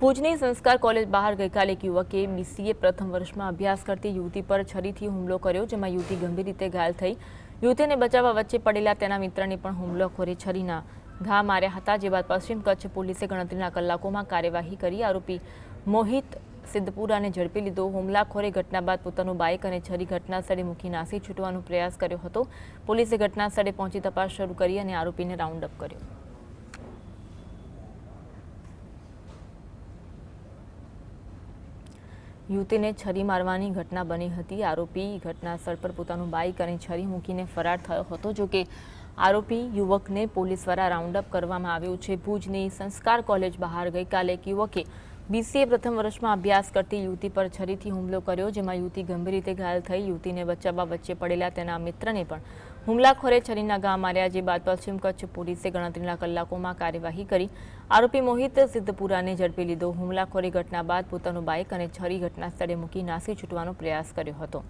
ભુજની સંસ્કાર કોલેજ બહાર ગઈકાલે એક યુવકે બીસીએ પ્રથમ વર્ષમાં અભ્યાસ કરતી યુવતી પર છરીથી હુમલો કર્યો, જેમાં યુવતી ગંભીર રીતે ઘાયલ થઈ. યુવતીને બચાવવા વચ્ચે પડેલા તેના મિત્રને પણ હુમલોખોરે છરીના ઘા માર્યા હતા, જે બાદ પશ્ચિમ કચ્છ પોલીસે ગણતરીના કલાકોમાં કાર્યવાહી કરી. આરોપી મોહિત સિદ્ધપુરાને ઝડપી લીધો. હુમલાખોરે ઘટના બાદ પોતાનું બાઇક અને છરી ઘટના સ્થળે મૂકી નાસી છૂટવાનો પ્રયાસ કર્યો હતો. પોલીસે ઘટના સ્થળે પહોંચી તપાસ શરૂ કરી અને આરોપીને રાઉન્ડ અપ કર્યો. યુવતીને છરી મારવાની ઘટના બની હતી. આરોપી ઘટના સ્થળ પર પોતાનું બાઇક અને છરી મૂકીને ફરાર થયો હતો. જોકે આરોપી યુવકને પોલીસ દ્વારા રાઉન્ડ અપ કરવામાં આવ્યો છે. ભુજની સંસ્કાર કોલેજ બહાર ગઈકાલે એક યુવકે બીસીએ પ્રથમ વર્ષમાં અભ્યાસ કરતી યુવતી પર છરીથી હુમલો કર્યો, જેમાં યુવતી ગંભીર રીતે ઘાયલ થઈ યુવતીને બચાવવા વચ્ચે પડેલા તેના મિત્રને પણ હુમલાખોરે છરીના ઘા માર્યા જે બાદ પશ્ચિમ કચ્છ પોલીસે ગણતરીના કલાકોમાં કાર્યવાહી કરી. આરોપી મોહિત સિદ્ધપુરાને ઝડપી લીધો. હુમલાખોરી ઘટના બાદ પોતાનું બાઇક અને છરી ઘટના સ્થળે મૂકી નાસી છૂટવાનો પ્રયાસ કર્યો હતો.